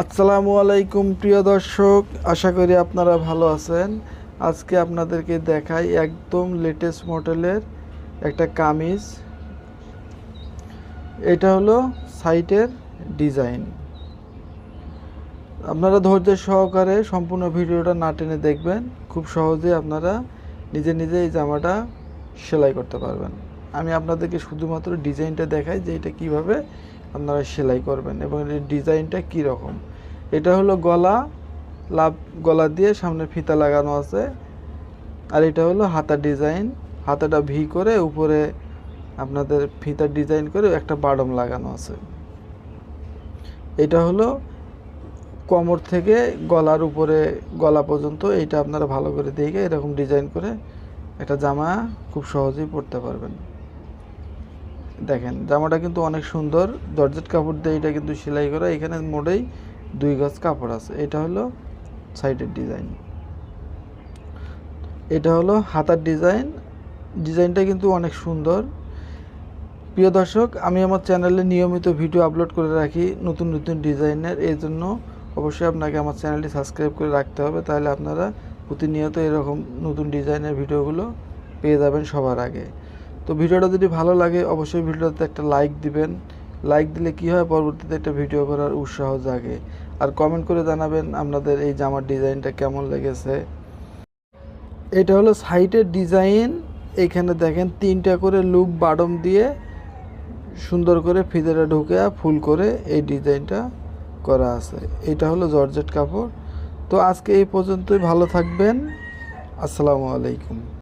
আসসালামু আলাইকুম, প্রিয় দর্শক। আশা করি আপনারা ভালো আছেন। আজকে আপনাদেরকে দেখাই একদম লেটেস্ট মডেলের একটা কামিজ। এটা হলো সাইটের ডিজাইন। আপনারা ধৈর্য সহকারে সম্পূর্ণ ভিডিওটা না টেনে দেখবেন। খুব সহজে আপনারা নিজে নিজে এই জামাটা সেলাই করতে পারবেন। আমি আপনাদেরকে শুধুমাত্র ডিজাইনটা দেখাই যে এটা কীভাবে আপনারা সেলাই করবেন এবং এর ডিজাইনটা রকম? এটা হলো গলা, লাভ গলা দিয়ে সামনে ফিতা লাগানো আছে। আর এটা হলো হাতা ডিজাইন। হাতাটা ভি করে উপরে আপনাদের ফিতার ডিজাইন করে একটা বাডম লাগানো আছে। এটা হলো কোমর থেকে গলার উপরে গলা পর্যন্ত, এইটা আপনারা ভালো করে দেখে এরকম ডিজাইন করে একটা জামা খুব সহজেই পরতে পারবেন। দেখেন, জামাটা কিন্তু অনেক সুন্দর। জর্জেট কাপড় দিয়ে এটা কিন্তু সেলাই করা। এখানে মোটেই দুই গজ কাপড় আছে। এটা হলো সাইডের ডিজাইন। এটা হলো হাতার ডিজাইন। ডিজাইনটা কিন্তু অনেক সুন্দর। প্রিয় দর্শক, আমি আমার চ্যানেলে নিয়মিত ভিডিও আপলোড করে রাখি নতুন নতুন ডিজাইনের। এই জন্য অবশ্যই আপনাকে আমার চ্যানেলটি সাবস্ক্রাইব করে রাখতে হবে। তাহলে আপনারা প্রতিনিয়ত এরকম নতুন ডিজাইনের ভিডিওগুলো পেয়ে যাবেন সবার আগে। তো ভিডিওটা যদি ভালো লাগে, অবশ্যই ভিডিওতে একটা লাইক দিবেন। লাইক দিলে কি হয়? পরবর্তীতে একটা ভিডিও করার উৎসাহ জাগে। আর কমেন্ট করে জানাবেন আপনাদের এই জামার ডিজাইনটা কেমন লেগেছে। এটা হলো সাইটের ডিজাইন এখানে দেখেন তিনটা করে লুপ বাডম দিয়ে সুন্দর করে ফিতেটা ঢুকে ফুল করে এই ডিজাইনটা করা আছে। এটা হলো জর্জেট কাপড়। তো আজকে এই পর্যন্তই। ভালো থাকবেন। আসসালামু আলাইকুম।